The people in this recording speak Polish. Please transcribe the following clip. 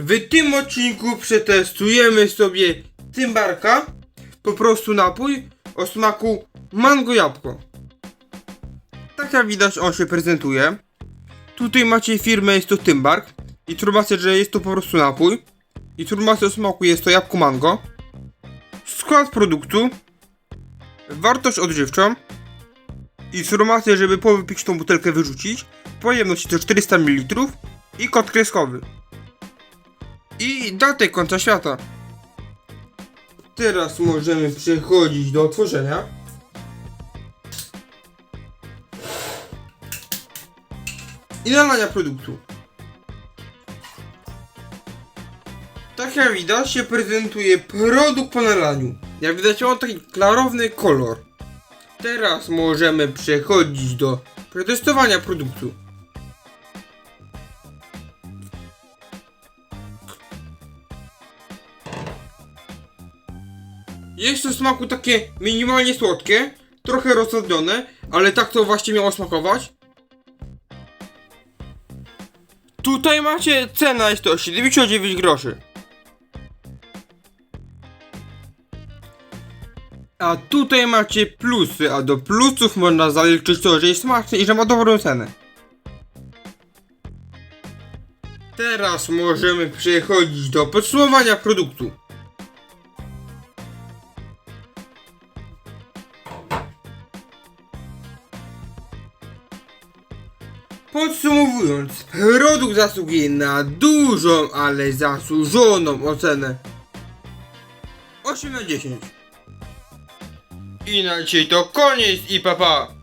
W tym odcinku przetestujemy sobie Tymbarka, po prostu napój o smaku mango jabłko. Tak jak widać on się prezentuje. Tutaj macie firmę, jest to Tymbark. Informacja, że jest to po prostu napój. Informacja o smaku jest to jabłko mango. Skład produktu. Wartość odżywczą. Informacja, żeby po wypić tą butelkę wyrzucić. Pojemność to 400 ml. I kod kreskowy. I datę końca świata. Teraz możemy przechodzić do otworzenia. I nalania produktu. Tak jak widać się prezentuje produkt po nalaniu. Jak widać on taki klarowny kolor. Teraz możemy przechodzić do przetestowania produktu. Jest to smaku takie minimalnie słodkie, trochę rozsądzone, ale tak to właśnie miało smakować. Tutaj macie cena jest to 79 groszy. A tutaj macie plusy, a do plusów można zaliczyć to, że jest smaczny i że ma dobrą cenę. Teraz możemy przechodzić do podsumowania produktu. Podsumowując, produkt zasługuje na dużą, ale zasłużoną ocenę. 8 na 10. I na dzisiaj to koniec i papa. Pa.